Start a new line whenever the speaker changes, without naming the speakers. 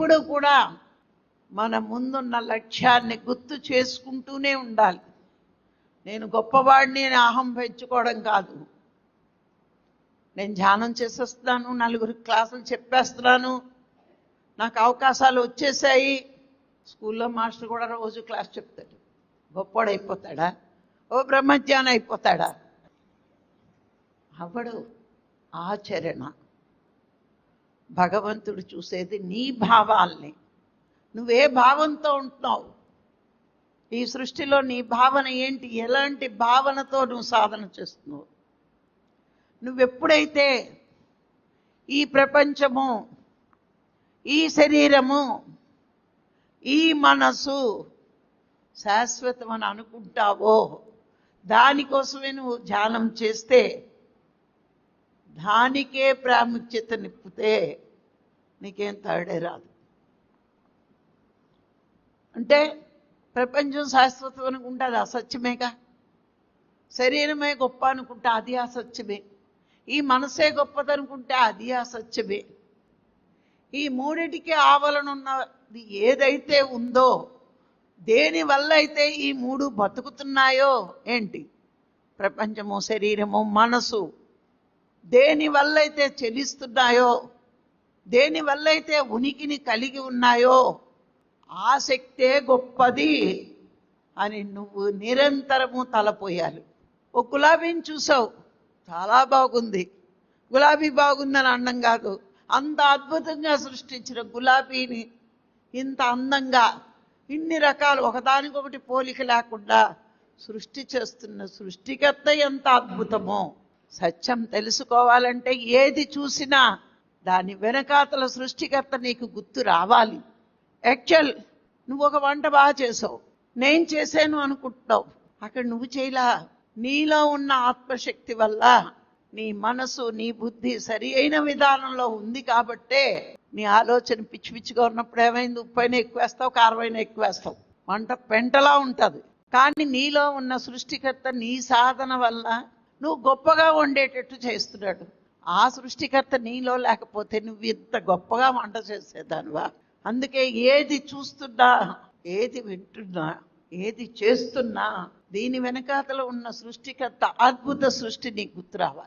ఎప్పుడు కూడా మన ముందున్న లక్ష్యాన్ని గుర్తు చేసుకుంటూనే ఉండాలి. నేను గొప్పవాడిని అని అహం పెంచుకోవడం కాదు. నేను ధ్యానం చేసేస్తున్నాను నలుగురు క్లాసులు చెప్పేస్తున్నాను నాకు అవకాశాలు వచ్చేసాయి. స్కూల్లో మాస్టర్ కూడా రోజు క్లాస్ చెప్తాడు. గొప్పవాడు అయిపోతాడా? ఓ బ్రహ్మజ్ఞానం అయిపోతాడా? అవడు ఆచరణ. భగవంతుడు చూసేది నీ భావాల్ని. నువ్వే భావంతో ఉంటున్నావు. ఈ సృష్టిలో నీ భావన ఏంటి? ఎలాంటి భావనతో నువ్వు సాధన చేస్తున్నావు? నువ్వెప్పుడైతే ఈ ప్రపంచము ఈ శరీరము ఈ మనసు శాశ్వతం అని అనుకుంటావో దానికోసమే నువ్వు ధ్యానం చేస్తే దానికే ప్రాముఖ్యత నిప్పితే నీకేం తాడే రాదు. అంటే ప్రపంచం శాశ్వతం అనుకుంటే అది అసత్యమేగా? శరీరమే గొప్ప అనుకుంటే అది అసత్యమే. ఈ మనసే గొప్పదనుకుంటే అది అసత్యమే. ఈ మూడిటికి ఆవలనున్నది ఏదైతే ఉందో దేనివల్ల అయితే ఈ మూడు బతుకుతున్నాయో ఏంటి? ప్రపంచము శరీరము మనసు. దేని వల్ల అయితే చెలిస్తున్నాయో దేని వల్లైతే అయితే ఉనికిని కలిగి ఉన్నాయో ఆ శక్తే గొప్పది అని నువ్వు నిరంతరము తలపోయాలి. ఓ గులాబీని చూసావు? చాలా బాగుంది. గులాబీ బాగుందని అన్నం కాదు. అంత అద్భుతంగా సృష్టించిన గులాబీని ఇంత అందంగా ఇన్ని రకాలు ఒకదానికొకటి పోలిక లేకుండా సృష్టి చేస్తున్న సృష్టికర్త ఎంత అద్భుతమో. సత్యం తెలుసుకోవాలంటే ఏది చూసినా దాని వెనకాతల సృష్టికర్త నీకు గుర్తు రావాలి. యాక్చువల్ నువ్వు ఒక వంట బాగా చేసావు. నేను చేశాను అనుకుంటున్నావు. అక్కడ నువ్వు చేయలా. నీలో ఉన్న ఆత్మశక్తి వల్ల నీ మనసు నీ బుద్ధి సరి అయిన విధానంలో ఉంది కాబట్టే నీ ఆలోచన పిచ్చి పిచ్చిగా ఉన్నప్పుడు ఏమైంది? ఉప్పైన ఎక్కువేస్తావు కారమైన ఎక్కువేస్తావు. ఎక్కువ వేస్తావు వంట పెంటలా ఉంటుంది. కానీ నీలో ఉన్న సృష్టికర్త నీ సాధన వల్ల నువ్వు గొప్పగా వండేటట్టు చేస్తున్నాడు. ఆ సృష్టికర్త నీలో లేకపోతే నువ్వు ఇంత గొప్పగా వంట చేసేదానివా? అందుకే ఏది చూస్తున్నా ఏది వింటున్నా ఏది చేస్తున్నా దీని వెనకాతలో ఉన్న సృష్టికర్త అద్భుత సృష్టి నీకు గుర్తురావాలి.